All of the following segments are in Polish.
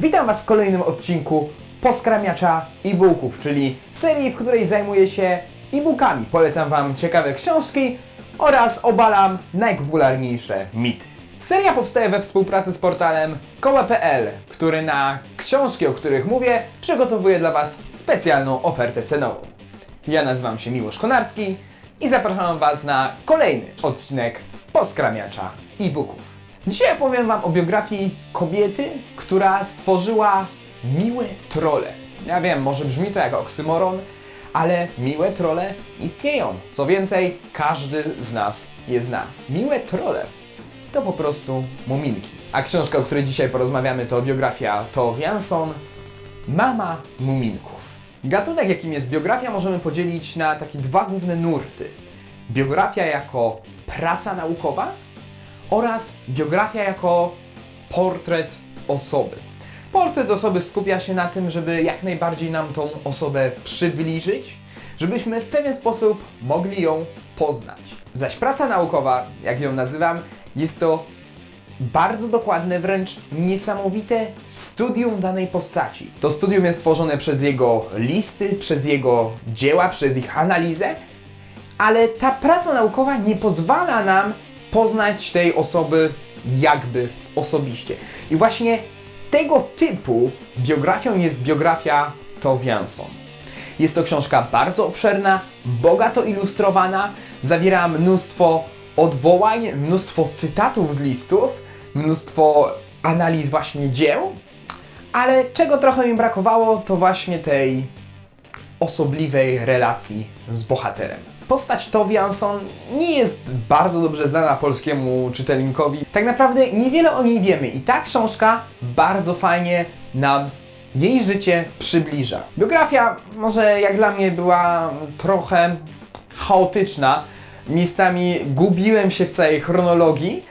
Witam Was w kolejnym odcinku Poskramiacza e-booków, czyli serii, w której zajmuję się e-bookami. Polecam Wam ciekawe książki oraz obalam najpopularniejsze mity. Seria powstaje we współpracy z portalem koła.pl, który na książki, o których mówię, przygotowuje dla Was specjalną ofertę cenową. Ja nazywam się Miłosz Konarski i zapraszam Was na kolejny odcinek Poskramiacza e-booków. Dzisiaj opowiem Wam o biografii kobiety, która stworzyła miłe trole. Ja wiem, może brzmi to jak oksymoron, ale miłe trole istnieją. Co więcej, każdy z nas je zna. Miłe trole to po prostu muminki. A książka, o której dzisiaj porozmawiamy, to biografia To Jansson, Mama Muminków. Gatunek, jakim jest biografia, możemy podzielić na takie dwa główne nurty. Biografia jako praca naukowa oraz biografia jako portret osoby. Portret osoby skupia się na tym, żeby jak najbardziej nam tą osobę przybliżyć, żebyśmy w pewien sposób mogli ją poznać. Zaś praca naukowa, jak ją nazywam, jest to bardzo dokładne, wręcz niesamowite studium danej postaci. To studium jest tworzone przez jego listy, przez jego dzieła, przez ich analizę, ale ta praca naukowa nie pozwala nam poznać tej osoby jakby osobiście. I właśnie tego typu biografią jest biografia To Jansson. Jest to książka bardzo obszerna, bogato ilustrowana, zawiera mnóstwo odwołań, mnóstwo cytatów z listów, mnóstwo analiz właśnie dzieł, ale czego trochę mi brakowało, to właśnie tej osobliwej relacji z bohaterem. Postać Tove Jansson nie jest bardzo dobrze znana polskiemu czytelnikowi. Tak naprawdę niewiele o niej wiemy i ta książka bardzo fajnie nam jej życie przybliża. Biografia może jak dla mnie była trochę chaotyczna. Miejscami gubiłem się w całej chronologii,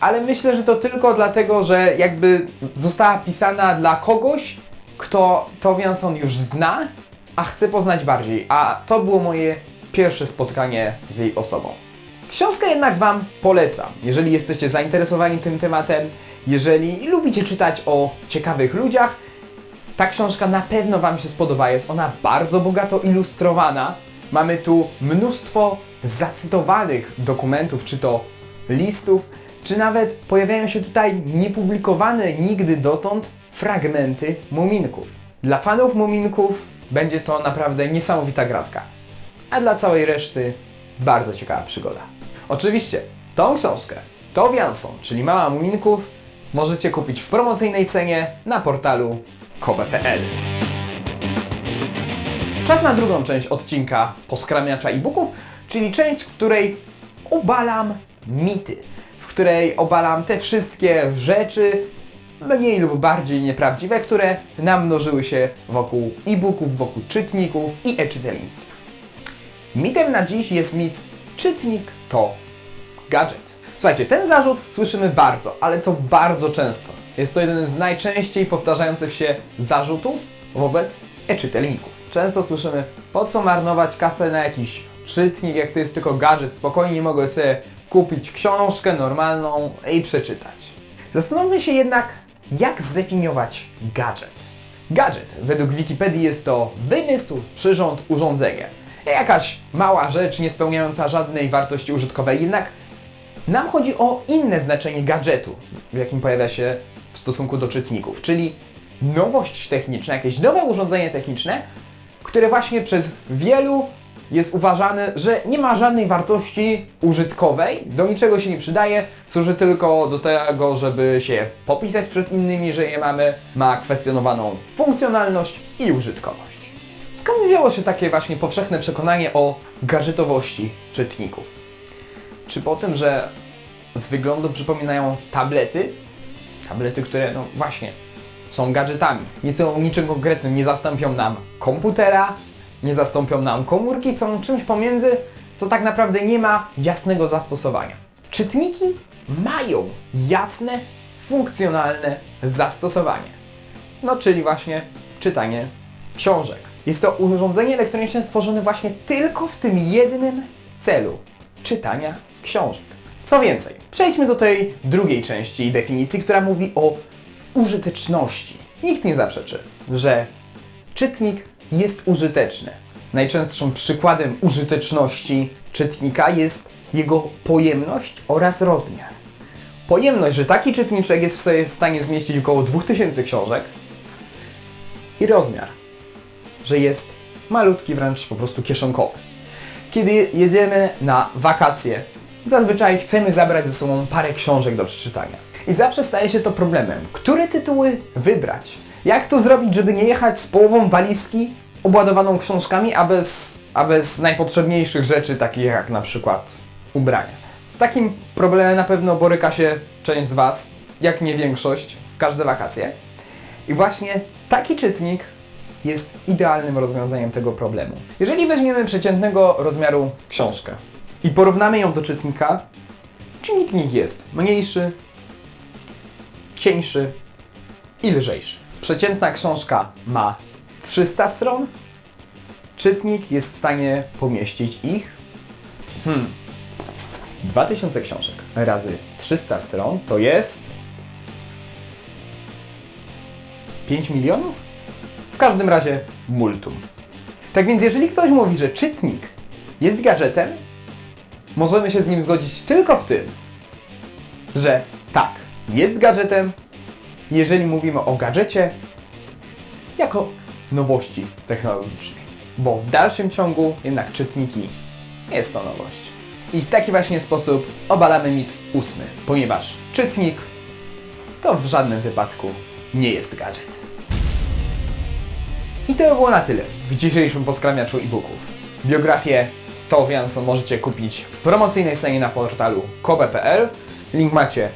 ale myślę, że to tylko dlatego, że jakby została pisana dla kogoś, kto Tove Jansson już zna, a chce poznać bardziej. A to było moje pierwsze spotkanie z jej osobą. Książkę jednak Wam polecam, jeżeli jesteście zainteresowani tym tematem, jeżeli lubicie czytać o ciekawych ludziach, ta książka na pewno Wam się spodoba. Jest ona bardzo bogato ilustrowana. Mamy tu mnóstwo zacytowanych dokumentów, czy to listów, czy nawet pojawiają się tutaj niepublikowane nigdy dotąd fragmenty muminków. Dla fanów muminków będzie to naprawdę niesamowita gratka, a dla całej reszty bardzo ciekawa przygoda. Oczywiście tą książkę, to Jansson, czyli Mama Muminków, możecie kupić w promocyjnej cenie na portalu kobe.pl. Czas na drugą część odcinka Poskramiacza e-booków, czyli część, w której obalam mity, w której obalam te wszystkie rzeczy, mniej lub bardziej nieprawdziwe, które namnożyły się wokół e-booków, wokół czytników i e-czytelnictwa. Mitem na dziś jest mit czytnik to gadżet. Słuchajcie, ten zarzut słyszymy bardzo, ale to bardzo często. Jest to jeden z najczęściej powtarzających się zarzutów wobec e-czytelników. Często słyszymy, po co marnować kasę na jakiś czytnik, jak to jest tylko gadżet, spokojnie mogę sobie kupić książkę normalną i przeczytać. Zastanówmy się jednak, jak zdefiniować gadżet. Gadżet według Wikipedii jest to wymysł, przyrząd, urządzenie. Jakaś mała rzecz, nie spełniająca żadnej wartości użytkowej, jednak nam chodzi o inne znaczenie gadżetu, w jakim pojawia się w stosunku do czytników, czyli nowość techniczna, jakieś nowe urządzenie techniczne, które właśnie przez wielu jest uważane, że nie ma żadnej wartości użytkowej, do niczego się nie przydaje, służy tylko do tego, żeby się popisać przed innymi, że je mamy, ma kwestionowaną funkcjonalność i użytkowość. Skąd wzięło się takie właśnie powszechne przekonanie o gadżetowości czytników? Czy po tym, że z wyglądu przypominają tablety? Tablety, które, no właśnie, są gadżetami. Nie są niczym konkretnym, nie zastąpią nam komputera, nie zastąpią nam komórki, są czymś pomiędzy, co tak naprawdę nie ma jasnego zastosowania. Czytniki mają jasne, funkcjonalne zastosowanie. No, czyli właśnie czytanie książek. Jest to urządzenie elektroniczne stworzone właśnie tylko w tym jednym celu czytania książek. Co więcej, przejdźmy do tej drugiej części definicji, która mówi o użyteczności. nikt nie zaprzeczy, że czytnik jest użyteczny. Najczęstszym przykładem użyteczności czytnika jest jego pojemność oraz rozmiar. Pojemność, że taki czytniczek jest w stanie zmieścić około 2000 książek i rozmiar, że jest malutki, wręcz po prostu kieszonkowy. Kiedy jedziemy na wakacje, zazwyczaj chcemy zabrać ze sobą parę książek do przeczytania. I zawsze staje się to problemem. Które tytuły wybrać? Jak to zrobić, żeby nie jechać z połową walizki obładowaną książkami, a bez, a bez najpotrzebniejszych rzeczy, takich jak na przykład ubrania? Z takim problemem na pewno boryka się część z Was, jak nie większość, w każde wakacje. I właśnie taki czytnik jest idealnym rozwiązaniem tego problemu. Jeżeli weźmiemy przeciętnego rozmiaru książkę i porównamy ją do czytnika, czytnik jest mniejszy, cieńszy i lżejszy. Przeciętna książka ma 300 stron, czytnik jest w stanie pomieścić ich hmm, 2000 książek razy 300 stron to jest 5 milionów? W każdym razie multum. Tak więc jeżeli ktoś mówi, że czytnik jest gadżetem, możemy się z nim zgodzić tylko w tym, że tak, jest gadżetem, jeżeli mówimy o gadżecie jako nowości technologicznej. Bo w dalszym ciągu jednak czytniki jest to nowość. I w taki właśnie sposób obalamy mit ósmy, ponieważ czytnik to w żadnym wypadku nie jest gadżet. I to by było na tyle w dzisiejszym poskramiaczu e-booków. Biografię To Jansson możecie kupić w promocyjnej cenie na portalu kobe.pl. Link macie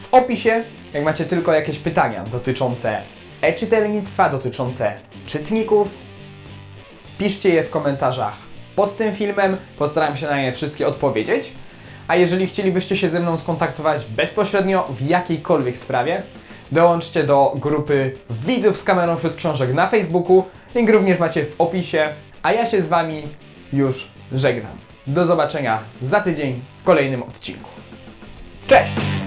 w opisie. Jak macie tylko jakieś pytania dotyczące e-czytelnictwa, dotyczące czytników, piszcie je w komentarzach pod tym filmem. Postaram się na nie wszystkie odpowiedzieć. A jeżeli chcielibyście się ze mną skontaktować bezpośrednio w jakiejkolwiek sprawie, dołączcie do grupy widzów z kamerą wśród książek na Facebooku. Link również macie w opisie. A ja się z Wami już żegnam. Do zobaczenia za tydzień w kolejnym odcinku. Cześć!